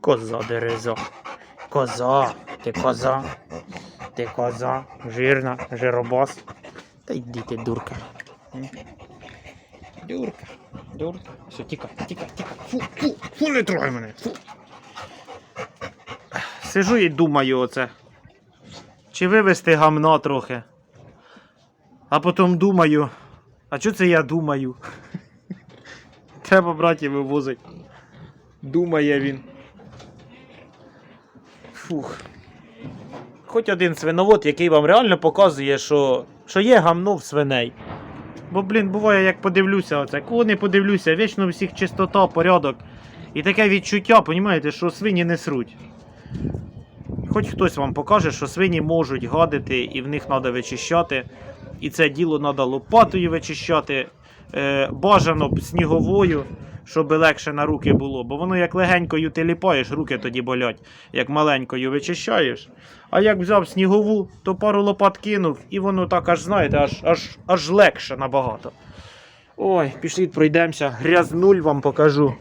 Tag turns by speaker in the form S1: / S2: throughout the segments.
S1: Коза дереза. Коза, ти коза. Ти коза, жирна, жиробас. Та йди ти, дурка. Дурка, дурка. Все, тікай, тікай, тікай. Фу, фу, фу, не трогай мене. Фу. Сижу і думаю оце. Чи вивезти гамна трохи. А потім думаю. А що це я думаю? Треба брати і вивозить. Думає він. Фух. Хоч один свиновод, який вам реально показує, що, що є гамно в свиней. Бо, блін, буває, як подивлюся, оце, кого не подивлюся, вічно всіх чистота, порядок. І таке відчуття, понімаєте, що свині не сруть. Хоч хтось вам покаже, що свині можуть гадити і в них треба вичищати. І це діло треба лопатою вичищати, е, бажано б сніговою, щоб легше на руки було. Бо воно як легенькою ти ліпаєш, руки тоді болять, як маленькою вичищаєш. А як взяв снігову, то пару лопат кинув, і воно так аж, знаєте, аж, аж, аж легше набагато. Ой, пішліть, пройдемося. Грязнуль вам покажу.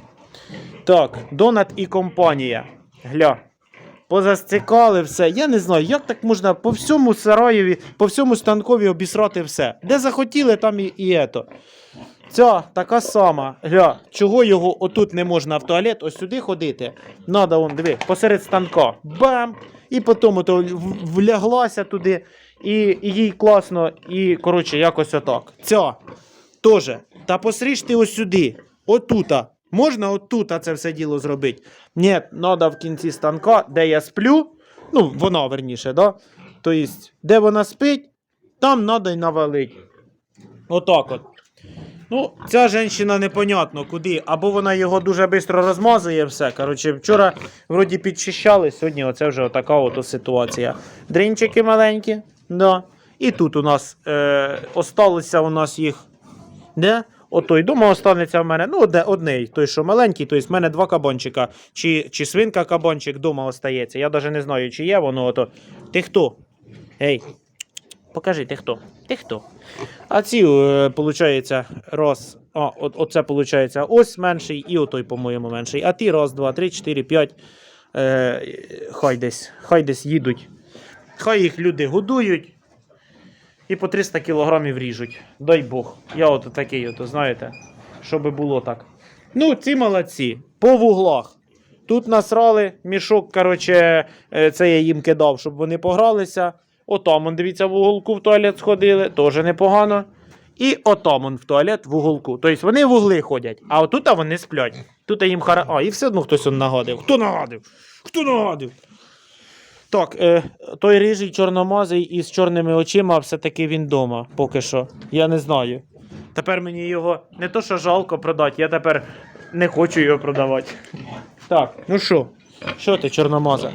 S1: Так, Донат і компанія. Гля. Позастикали все. Я не знаю, як так можна по всьому сараєві, по всьому станкові обісрати все. Де захотіли, там і, і ето. Ця така сама. Гля, чого його отут не можна в туалет, ось сюди ходити. Надо, он, диви, посеред станка. Бам! І потім ото вляглася туди, і, і їй класно, і коротше, якось отак. Ця теж. Та посріж ти ось сюди. Отута. Можна отута це все діло зробити. Ні, треба в кінці станка, де я сплю. Ну, вона верніше, да? Тобто, де вона спить, там треба й навалити. Отак от. Ну, ця жінка непонятно куди. Або вона його дуже швидко розмазує все. Коротше, вчора вроді підчищали, сьогодні оце вже отака от ситуація. Дрінчики маленькі, да. І тут у нас е, осталося у нас їх. Де? Отой дома останеться в мене. Ну, одне, одний, той, що маленький, тобто в мене два кабанчика. Чи, чи свинка кабанчик дома остається. Я навіть не знаю, чи є воно ото. Ти хто? Ей, покажи, ти хто? Ти хто? А ці, виходить, раз. А, от, оце виходить ось менший і отой, по-моєму, менший. А ті раз, два, три, чотири, п'ять. Е, хай десь, хай десь їдуть. Хай їх люди годують і по 300 кілограмів ріжуть. Дай Бог. Я от такий, от, знаєте, щоб було так. Ну, ці молодці, по вуглах. Тут насрали мішок, коротше, е, це я їм кидав, щоб вони погралися. Отам, он, дивіться, в уголку в туалет сходили, теж непогано. І отамон в туалет в уголку. Тобто вони в угли ходять, а отут вони сплять. Тут їм хара. А, і все одно хтось он нагадив. Хто нагадив? Хто нагадив? Так, е, той рижий чорномазий із чорними очима, все-таки він вдома, поки що. Я не знаю. Тепер мені його не то, що жалко продати, я тепер не хочу його продавати. Так, ну що? Що ти, чорномаза?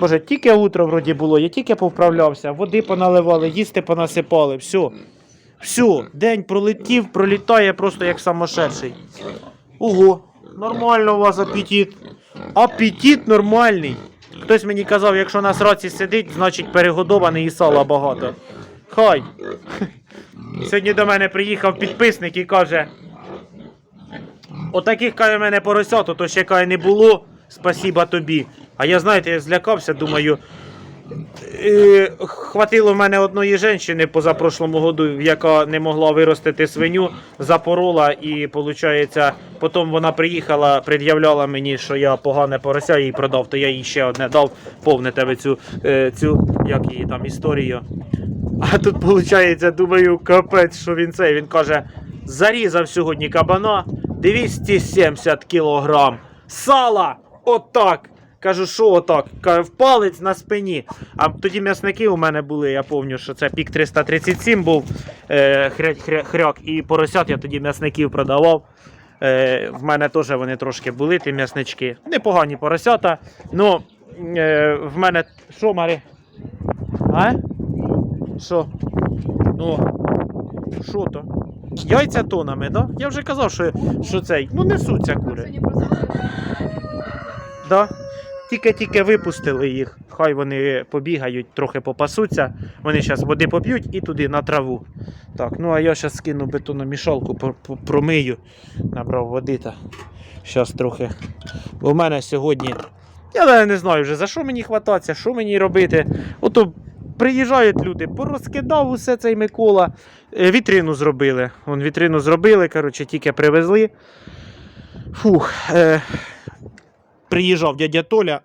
S1: Боже, тільки утро вроді було, я тільки повправлявся, води поналивали, їсти понасипали, все. Все, день пролетів, пролітає просто як самошедший. Ого, нормально у вас апетит. Апетит нормальний. Хтось мені казав, якщо на сраці сидить, значить перегодований і сала багато. Хай. Сьогодні до мене приїхав підписник і каже: Отаких каже мене поросят, то ще каже не було. Спасіба тобі. А я, знаєте, я злякався, думаю. Е, хватило в мене одної жінки позапрошлому году, яка не могла виростити свиню, запорола, і виходить, потім вона приїхала, пред'являла мені, що я погане порося їй продав, то я їй ще одне дав, повне тебе цю, е, цю як її там історію. А тут виходить, думаю, капець, що він цей. Він каже: зарізав сьогодні кабана 270 кілограм. Сала! Отак! Кажу, що отак? Каже, в палець на спині. А тоді м'ясники у мене були, я пам'ятаю, що це пік 337 був е, хря, хря, хряк, і поросят я тоді м'ясників продавав. Е, в мене теж вони трошки були, ті м'яснички. Непогані поросята. Ну, е, в мене. Що, Марі? А? Що? Ну, що то? Яйця тонами, да? Я вже казав, що, що цей. Ну, несуться кури. Да? Тільки-тільки випустили їх. хай вони побігають, трохи попасуться. Вони зараз води поп'ють і туди на траву. Так, ну а я зараз скину бетономішалку, пр- пр- промию, набрав води та зараз трохи. Бо в мене сьогодні. Я не знаю вже за що мені хвататися, що мені робити. Ото приїжджають люди, порозкидав усе цей Микола. Е, Вітрину зробили. Вон вітрину зробили, коротше, тільки привезли. Фух. Е, приїжджав дядя Толя.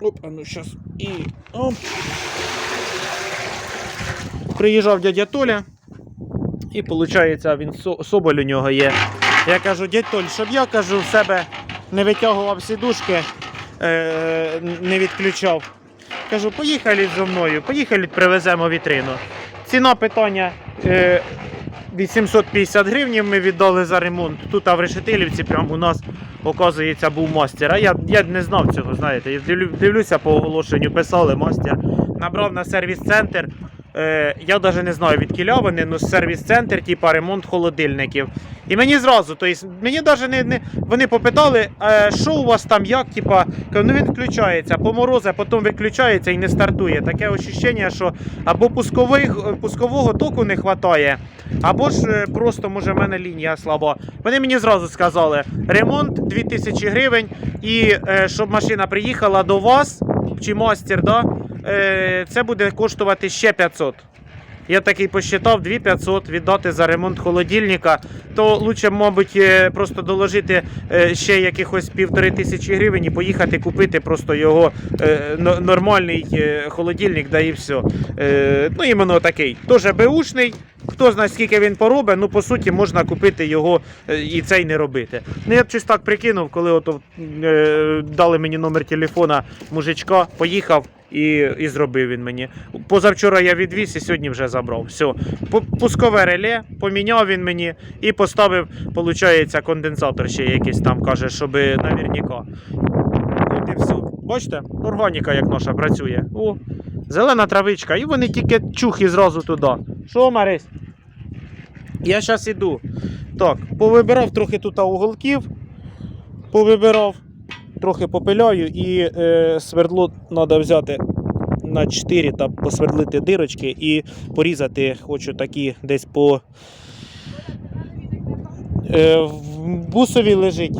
S1: Оп, а ну щас. І. Оп. Приїжджав дядя Толя. І виходить, він соболь у нього є. Я кажу, дядь Толь, щоб я кажу, в себе не витягував сідушки, е, не відключав. Кажу, поїхали зі мною, поїхали, привеземо вітрину. Ціна питання е, 850 гривень ми віддали за ремонт. Тут а в Решетилівці прямо у нас, оказується, був мастер. А я, я не знав цього, знаєте. Я дивлю- дивлюся по оголошенню, писали мастер. Набрав на сервіс-центр. Е, я навіть не знаю від кіля вони, ну сервіс-центр, типа ремонт холодильників. І мені зразу, то есть, мені навіть не, не вони попитали, е, що у вас там, як, типа, ну він включається, поморозе, потім виключається і не стартує. Таке ощущення, що або пускових, пускового току не вистачає, або ж е, просто може в мене лінія слаба. Вони мені зразу сказали, ремонт 2000 гривень, і е, щоб машина приїхала до вас, чи мастер, да, е, це буде коштувати ще 500. Я такий посчитав 2500 віддати за ремонт холодильника, то лучше, мабуть, е, просто доложити е, ще якихось півтори тисячі гривень і поїхати купити просто його е, нормальний холодильник, да і все. Ну, іменно такий. Теж беушний. Хто знає, скільки він поробить, ну по суті можна купити його і цей не робити. Ну я б щось так прикинув, коли ото, е, дали мені номер телефона мужичка, поїхав і, і зробив він мені. Позавчора я відвіз і сьогодні вже забрав. Все. Пускове реле, поміняв він мені і поставив, виходить, конденсатор ще якийсь там каже, щоб все. Бачите, органіка як наша працює. О, зелена травичка, і вони тільки чух і зразу туди. Що, Марись? Я зараз іду. Так, повибирав трохи тут уголків, повибирав, трохи попиляю і е, свердло треба взяти на 4 та посвердлити дирочки і порізати хочу такі десь по. Е, в бусові лежить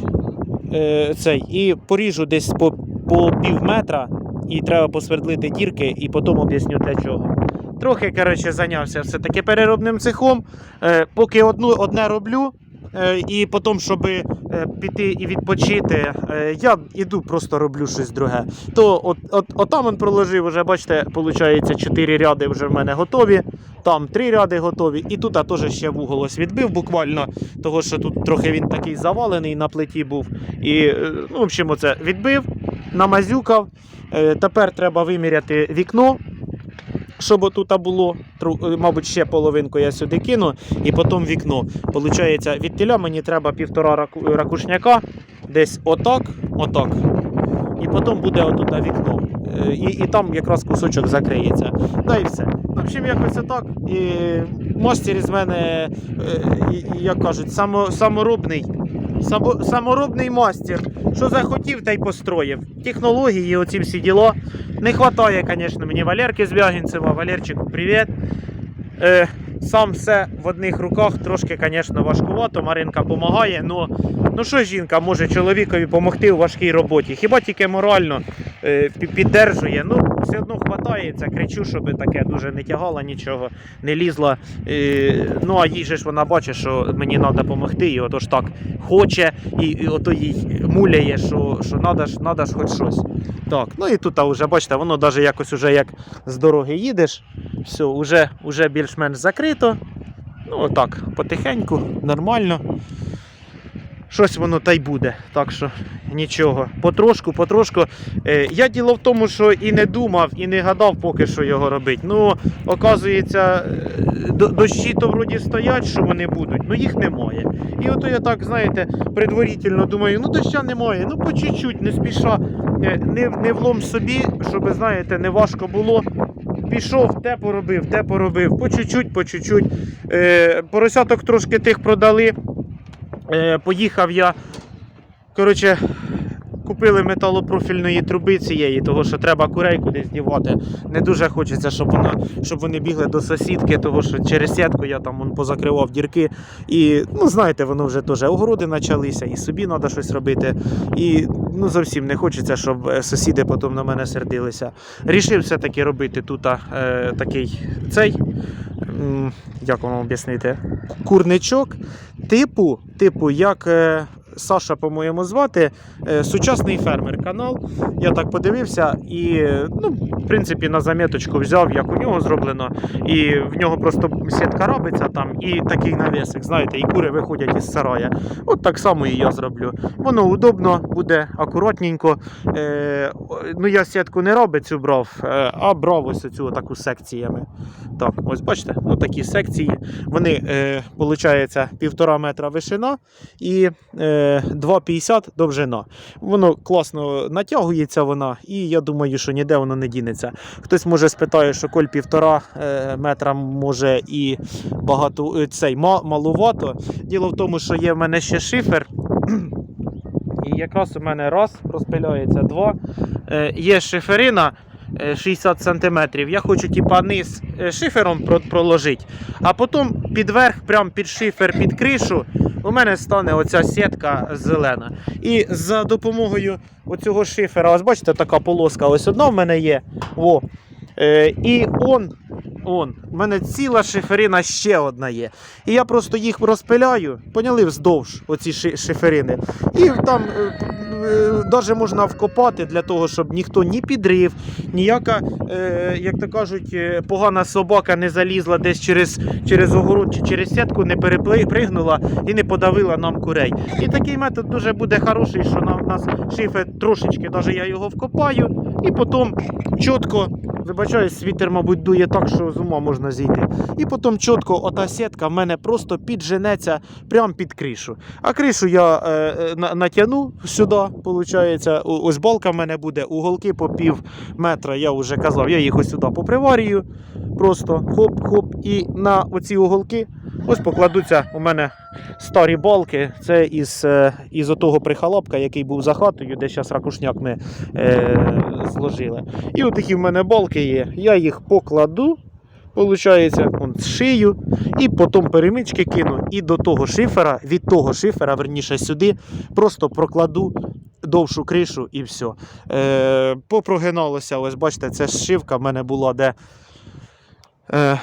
S1: е, цей, і поріжу десь по, по пів метра, і треба посвердлити дірки, і потім об'ясню для чого. Трохи коротше, зайнявся все-таки переробним цехом. Е, поки одну, одне роблю, і потім, щоб е, піти і відпочити, е, я іду, просто роблю щось друге. То от, от, от там він проложив, вже бачите, виходить, 4 ряди вже в мене готові. Там 3 ряди готові, і тут а, теж ще вугол ось відбив буквально, того що тут трохи він такий завалений на плиті був. І, е, ну, в общем, оце відбив, намазюкав. Е, Тепер треба виміряти вікно, щоб отут було, е, мабуть, ще половинку я сюди кину, і потім вікно. Получається, від тіля мені треба півтора ракушняка, десь отак, отак. І потім буде отут вікно. Е, І, і там якраз кусочок закриється. Да і все. В общем, якось отак. І мастер із мене, е, як кажуть, само, саморобний. Само, саморобний мастер. Що захотів, та й построїв. Технології, оці всі діла. Не хватає, звісно, мені Валерки з Вягінцева. Валерчику, привіт. Сам все в одних руках трошки, звісно, важкувато. Маринка допомагає. Ну, ну що жінка може чоловікові допомогти у важкій роботі? Хіба тільки морально е, піддержує. Ну, все одно хватається, кричу, щоб таке дуже не тягала нічого, не лізла. Е, ну, а їй же ж вона бачить, що мені треба допомогти, і отож так хоче, і, і ото їй муляє, що, що треба ж, надо ж хоч щось. Так, ну і тут а вже, бачите, воно навіть якось уже як з дороги їдеш, все, вже, вже більш-менш закрито. Ну, отак, потихеньку, нормально. Щось воно та й буде. Так що нічого. Потрошку, потрошку. Е, я діло в тому, що і не думав, і не гадав поки що його робити. Ну, оказується, е, дощі то вроді стоять, що вони будуть, ну їх немає. І ото я так, знаєте, предварительно думаю, ну доща немає, ну по чуть-чуть, не спіша, е, не, не влом собі, щоб, знаєте, не важко було. Пішов, те поробив, те поробив, по чуть-чуть, по чуть-чуть. Е, поросяток трошки тих продали. Е, поїхав я. Коротше, купили металопрофільної труби цієї, того що треба курей кудись дівати. Не дуже хочеться, щоб вона, щоб вони бігли до сусідки, того що через сітку я там вон, позакривав дірки. І ну знаєте, воно вже теж огороди почалися, і собі треба щось робити. І ну зовсім не хочеться, щоб е, сусіди потім на мене сердилися. Рішив все-таки робити тут е, такий цей. Як вам об'яснити? Курничок, типу, типу, як е, Саша, по-моєму, звати, е, сучасний фермер канал. Я так подивився і, ну, в принципі, на заміточку взяв, як у нього зроблено. І в нього просто сітка робиться там, і такий навісик, знаєте, і кури виходять із сарая. От так само і я зроблю. Воно удобно, буде акуратненько. Е, ну, я сітку не робицю брав, е, а брав ось цю таку секціями. Так, ось бачите, отакі секції. Вони, е, виходить, півтора метра вишина і е, 2,50 довжина. Воно класно натягується вона, і я думаю, що ніде воно не дінеться. Хтось може спитає, що коль півтора е, метра може і багато е, цей ма- малувато. Діло в тому, що є в мене ще шифер. І якраз у мене раз розпиляється, два. Е, є шиферина е, 60 см. Я хочу типа низ е, шифером проложити, а потім підверх, прямо під шифер, під кришу, у мене стане оця сітка зелена. І за допомогою оцього шифера, ось бачите, така полоска, ось одна в мене є. О. Е, і он, он, у мене ціла шиферина ще одна є. І я просто їх розпиляю, поняли вздовж оці ши- шиферини. І там навіть можна вкопати для того, щоб ніхто ні підрив, ніяка, е, як то кажуть, е, погана собака не залізла десь через, через огород чи через сітку, не перепригнула і не подавила нам курей. І такий метод дуже буде хороший, що нам у нас шифер трошечки, навіть я його вкопаю, і потім чітко. Вибачаюсь, вітер, мабуть, дує так, що з ума можна зійти. І потім чітко ота сітка в мене просто підженеться прямо під кришу. А кришу я е, е, натягну сюди, виходить. Ось балка в мене буде, уголки по пів метра, я вже казав, я їх ось сюди поприварюю. Просто хоп-хоп. І на оці уголки ось покладуться у мене старі балки. Це із, е, із отого прихалапка, який був за хатою, де зараз ракушняк ми е, зложили. І от такі в мене балки є. Я їх покладу. Получається, он шию, і потім перемички кину, і до того шифера, від того шифера, верніше сюди, просто прокладу довшу кришу і все. Е, попрогиналося, ось бачите, це шивка в мене була, де. Е,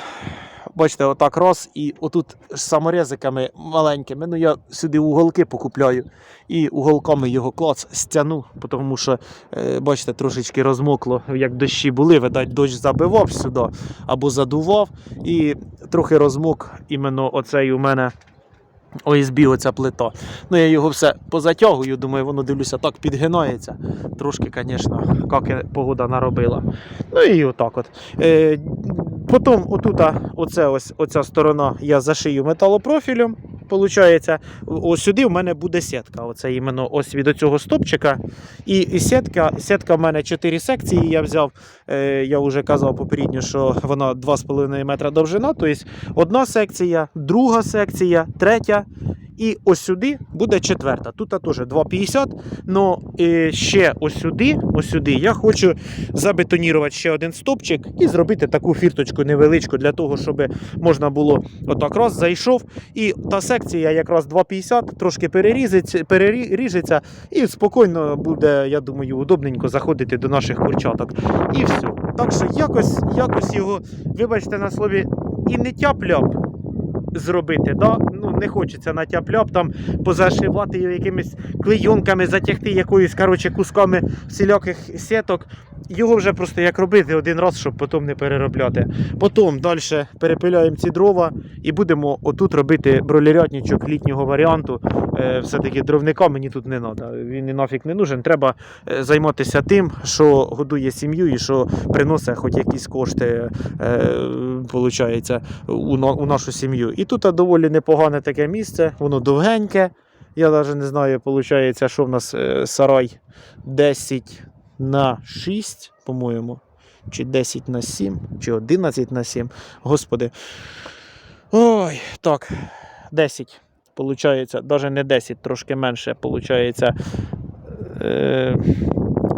S1: Бачите, отак раз, і отут з саморезиками маленькими. Ну я сюди уголки покупляю і уголками його клац стяну, тому що, е, бачите, трошечки розмокло, як дощі були, видать, дощ забивав сюди або задував, і трохи розмок іменно оцей у мене. ОСБ, оця плита. Ну, я його все позатягую, думаю, воно дивлюся, так підгинається. Трошки, звісно, як погода наробила. Ну і отак от. Е, потім отута, оце ось, оця сторона я зашию металопрофілем. Получається, ось сюди в мене буде сітка. Оце іменно ось від цього стопчика. І, сітка, сітка в мене 4 секції. Я взяв, е, я вже казав попередньо, що вона 2,5 метра довжина. Тобто одна секція, друга секція, третя. І ось сюди буде четверта. Тут теж 2,50. Но е, ще ось сюди, ось сюди я хочу забетонірувати ще один стопчик і зробити таку фірточку невеличку для того, щоб можна було отак раз зайшов. І та секція якраз 2,50, трошки переріжеться, і спокійно буде, я думаю, удобненько заходити до наших курчаток. І все. Так що якось, якось його, вибачте на слові, і не тяп-ляп зробити. Да? Ну, не хочеться на там позашивати якимись клейонками, затягти якоюсь коротше, кусками всіляких сіток. Його вже просто як робити один раз, щоб потім не переробляти. Потім далі перепиляємо ці дрова і будемо отут робити бролерятничок літнього варіанту. Е, все-таки дровника мені тут не треба. Він і нафіг не нужен. Треба е, займатися тим, що годує сім'ю і що приносить хоч якісь кошти е, у, нашу сім'ю. І тут доволі непогане таке місце, воно довгеньке. Я навіть не знаю, виходить, що в нас сарай 10 на 6, по-моєму. Чи 10 на 7, чи 11 на 7. Господи. Ой, так, 10. Получається, навіть не 10, трошки менше. Получається Е,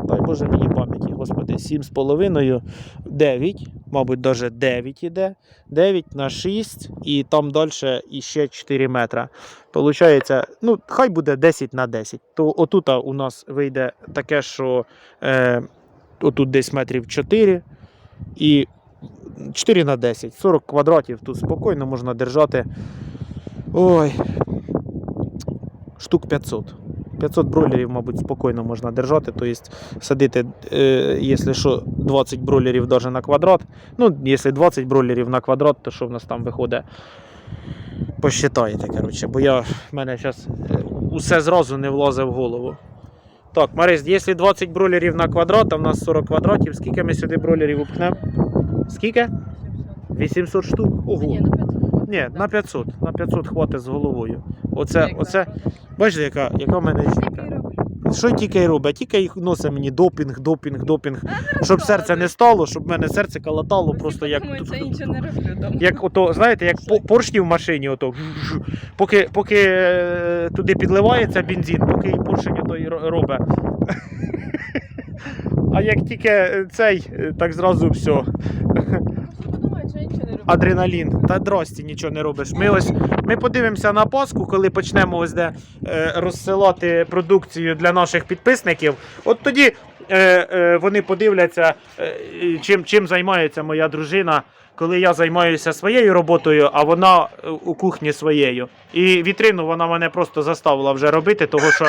S1: дай Боже мені пам'яті, господи, 7,5, 9, мабуть, навіть 9 іде. 9 на 6 і там далі іще 4 метра. Получається, ну, хай буде 10 на 10. То отут у нас вийде таке, що е, отут десь метрів 4 і 4 на 10. 40 квадратів тут спокійно можна держати. Ой. Штук 500. 500 бройлерів, мабуть, спокійно можна держати. Тобто садити, е, якщо що, 20 бройлерів навіть на квадрат. Ну, якщо 20 бройлерів на квадрат, то що в нас там виходить? Посчитаєте, коротше, бо я, в мене зараз усе зразу не влазить в голову. Так, Марис, якщо 20 бройлерів на квадрат, а в нас 40 квадратів, скільки ми сюди бройлерів упхнемо? Скільки? 800 штук? Ого.
S2: Ні, на 500.
S1: Ні, на 500. На 500 хватить з головою. Оце,
S2: Як
S1: оце, бачите, яка, яка в мене жінка. Що тільки й робить? Тільки й носить мені допінг, допінг, допінг. Щоб серце не стало, щоб в мене серце калатало просто як.
S2: Це нічого не роблю дома.
S1: Як ото, знаєте, як поршні в машині, ото. Поки, поки е, туди підливається бензин, поки і поршень ото й робить. А як тільки цей, е, так зразу все.
S2: Просто подумають, що я нічого не роблю.
S1: Адреналін. Та дрості нічого не робиш. Ми ось ми подивимося на Пасху, коли почнемо ось де е, розсилати продукцію для наших підписників. От тоді е, е, вони подивляться, е, чим, чим займається моя дружина, коли я займаюся своєю роботою, а вона е, у кухні своєю. І вітрину вона мене просто заставила вже робити, того що,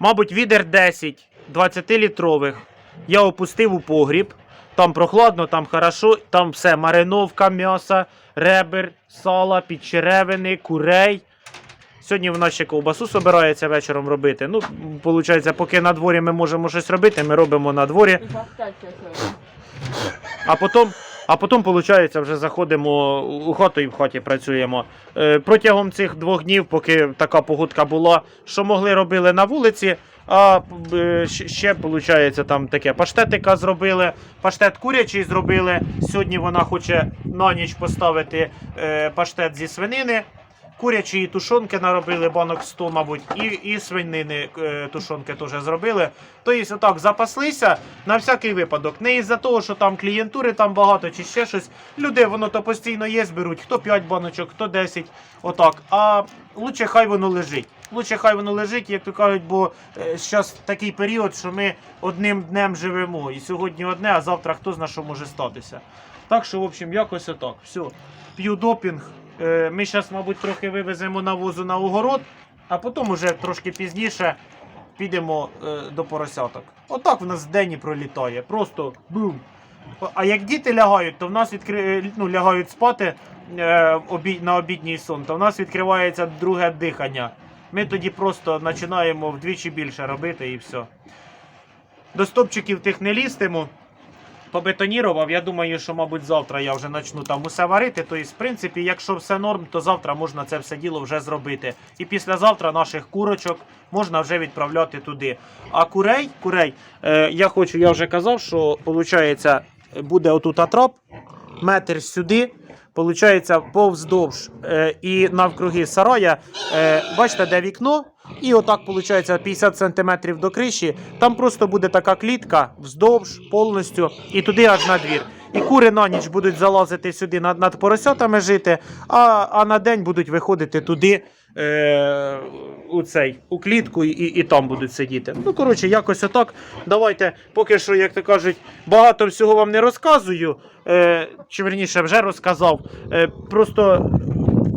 S1: мабуть, відер 10 20-літрових я опустив у погріб. Там прохладно, там хорошо, там все, мариновка, м'яса, ребер, сала, підчеревини, курей. Сьогодні в нас ще ковбасу собирається вечором робити. Ну, виходить, поки на дворі ми можемо щось робити, ми робимо на дворі, а потім, а потім, виходить, вже заходимо у хату і в хаті працюємо. Е, протягом цих двох днів, поки така погодка була, що могли робили на вулиці. А е, ще, виходить, там таке паштетика зробили, паштет курячий зробили. Сьогодні вона хоче на ніч поставити е, паштет зі свинини. Курячі тушонки наробили, банок 100, мабуть, і, і свинини е, тушонки теж зробили. Тобто, отак запаслися на всякий випадок. Не із-за того, що там клієнтури там багато чи ще щось. Люди воно то постійно є, зберуть, хто 5 баночок, хто 10. Отак. А лучше хай воно лежить. Лучше хай воно лежить, як то кажуть, бо зараз такий період, що ми одним днем живемо. І сьогодні одне, а завтра хто зна, що може статися. Так що, в общем, якось отак. Все. П'ю допінг. Е, Ми зараз, мабуть, трохи вивеземо навозу на огород, а потім уже трошки пізніше підемо е, до поросяток. Отак в нас день пролітає. Просто бум. А як діти лягають, то в нас відкри... е, ну, лягають спати на обідній сон, то в нас відкривається друге дихання. Ми тоді просто починаємо вдвічі більше робити і все. До стопчиків тих не лістимо. Побетонірував, я думаю, що, мабуть, завтра я вже почну там усе варити. Тобто, в принципі, якщо все норм, то завтра можна це все діло вже зробити. І післязавтра наших курочок можна вже відправляти туди. А курей, курей, е, я хочу, я вже казав, що виходить, буде отут атрап, метр сюди. Получається, повздовж е, і навкруги сарая. Е, бачите, де вікно? І отак, виходить, 50 см до криші. Там просто буде така клітка вздовж повністю і туди аж на двір. І кури на ніч будуть залазити сюди над, над поросятами жити, а, а на день будуть виходити туди. Е, у цей у клітку і, і, там будуть сидіти. Ну, коротше, якось отак. Давайте, поки що, як то кажуть, багато всього вам не розказую. Е, чи верніше вже розказав. Е, просто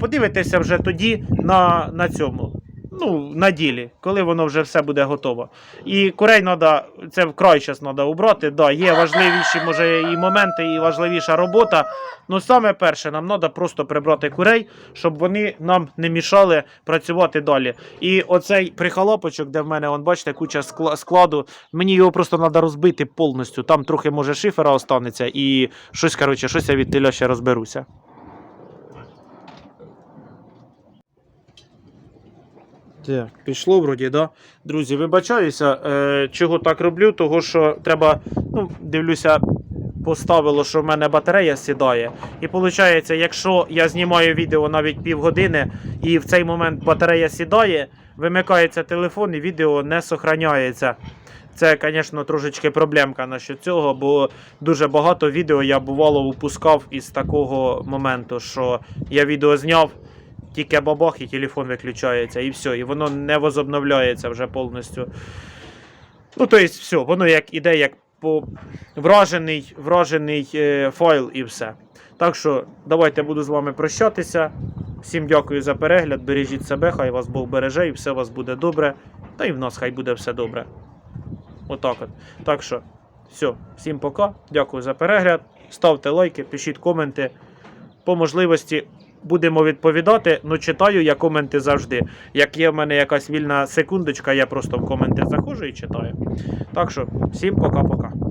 S1: подивитеся вже тоді на, на цьому. Ну, на ділі, коли воно вже все буде готово. І курей треба, це вкрай час треба убрати. Да, є важливіші, може, і моменти, і важливіша робота. Ну, саме перше, нам треба просто прибрати курей, щоб вони нам не мішали працювати далі. І оцей прихалапочок, де в мене, он, бачите, куча скла- складу, мені його просто треба розбити повністю. Там трохи, може, шифера останеться, і щось, коротше, щось я від теля ще розберуся. Так, пішло вроді, да? Друзі, вибачаюся, е, чого так роблю, того що треба, ну, дивлюся, поставило, що в мене батарея сідає. І виходить, якщо я знімаю відео навіть півгодини, і в цей момент батарея сідає, вимикається телефон і відео не сохраняється. Це, звісно, трошечки проблемка насчет цього, бо дуже багато відео я бувало упускав із такого моменту, що я відео зняв, тільки бабах і телефон виключається, і все, і воно не возобновляється вже повністю. Ну, тобто, все, воно як іде як по вражений, вражений е, файл і все. Так що давайте буду з вами прощатися. Всім дякую за перегляд. Бережіть себе, хай вас Бог береже і все у вас буде добре. Та і в нас хай буде все добре. Отак от. Так що, все, всім пока. Дякую за перегляд. Ставте лайки, пишіть коменти. По можливості будемо відповідати. Ну, читаю я коменти завжди. Як є в мене якась вільна секундочка, я просто в коменти заходжу і читаю. Так що, всім пока-пока.